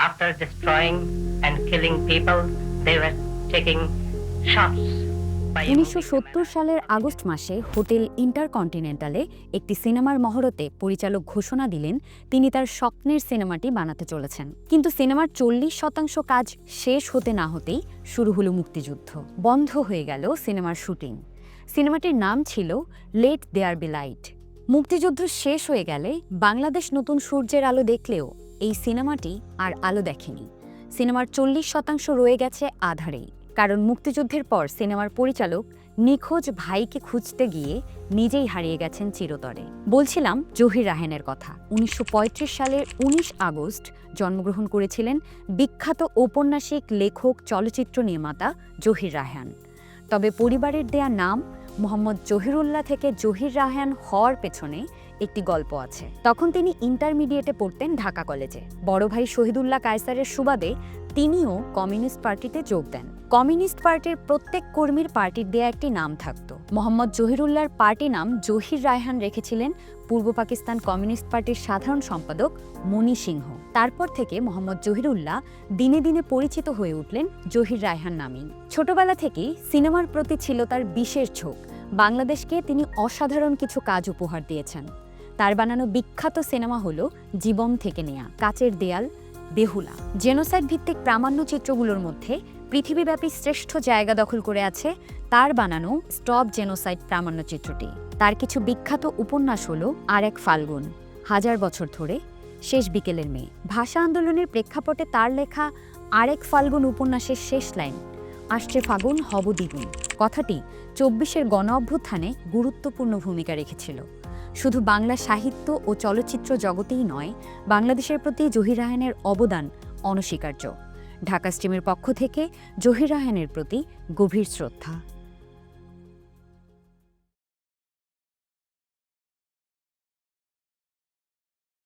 After destroying and killing people, they were taking shots. উনিশশো সালের August মাসে hotel ইন্টারকন্টিনেন্টালে একটি সিনেমার মহরতে পরিচালক ঘোষণা দিলেন তিনি তার স্বপ্নের সিনেমাটি বানাতে চলেছেন। কিন্তু সিনেমার চল্লিশ শতাংশ কাজ শেষ হতে না হতেই শুরু হলো মুক্তিযুদ্ধ। বন্ধ হয়ে গেল সিনেমার শুটিং। সিনেমাটির নাম ছিল লেট দেয়ার বি লাইট মুক্তিযুদ্ধ শেষ হয়ে গেলে বাংলাদেশ নতুন সূর্যের আলো দেখলেও এই সিনেমাটি আর আলো দেখেনি। সিনেমার চল্লিশ শতাংশ রয়ে গেছে আধারেই। কারণ মুক্তিযুদ্ধের পর সিনেমার পরিচালক নিখোঁজ ভাইকে খুঁজতে গিয়ে নিজেই হারিয়ে গেছেন চিরতরে। বলছিলাম জহির রাহেনের কথা। উনিশশো পঁয়ত্রিশ সালের ১৯ আগস্ট জন্মগ্রহণ করেছিলেন বিখ্যাত ঔপন্যাসিক লেখক, চলচ্চিত্র নির্মাতা জহির রায়হান তবে পরিবারের দেয়া নাম মোহাম্মদ জহিরুল্লাহ থেকে জহির রাহান হওয়ার পেছনে একটি গল্প আছে। তখন তিনি ইন্টারমিডিয়েটে পড়তেন ঢাকা কলেজে। বড় ভাই শহীদুল্লাহ কায়সারের সুবাদে তিনিও কমিউনিস্ট পার্টিতে যোগ দেন। কমিউনিস্ট পার্টির প্রত্যেক কর্মীর পার্টির দেয়া একটি নাম থাকত। মোহাম্মদ জহিরুল্লাহর পার্টি নাম জহির রায়হান রেখেছিলেন পূর্ব পাকিস্তান কমিউনিস্ট পার্টির সাধারণ সম্পাদক মণি সিংহ। তারপর থেকে মোহাম্মদ জহিরুল্লাহ দিনে দিনে পরিচিত হয়ে উঠলেন জহির রায়হান নামেই ছোটবেলা থেকেই সিনেমার প্রতি ছিল তার বিশেষ ঝোঁক। বাংলাদেশকে তিনি অসাধারণ কিছু কাজ উপহার দিয়েছেন। তার বানানো বিখ্যাত সিনেমা হলো জীবন থেকে নেয়া, কাচের দেয়াল, বেহুলা। জেনোসাইড ভিত্তিক প্রামাণ্য চিত্রগুলোর মধ্যে পৃথিবীব্যাপী শ্রেষ্ঠ জায়গা দখল করে আছে তার বানানো স্টপ জেনোসাইড প্রামাণ্য চিত্রটি। তার কিছু বিখ্যাত উপন্যাস হল আর এক ফাল্গুন, হাজার বছর ধরে শেষ বিকেলের মেয়ে। ভাষা আন্দোলনের প্রেক্ষাপটে তার লেখা আরেক ফাল্গুন উপন্যাসের শেষ লাইন, আসছে ফাগুন, হব দ্বিগুণ। কথাটি চব্বিশের গণ অভ্যুত্থানে গুরুত্বপূর্ণ ভূমিকা রেখেছিল। শুধু বাংলা সাহিত্য ও চলচ্চিত্র জগতেই নয়, বাংলাদেশের প্রতি জহির রায়হানের অবদান অনস্বীকার্য। ঢাকা স্ট্রিমের পক্ষ থেকে জহির রায়হানের প্রতি গভীর শ্রদ্ধা।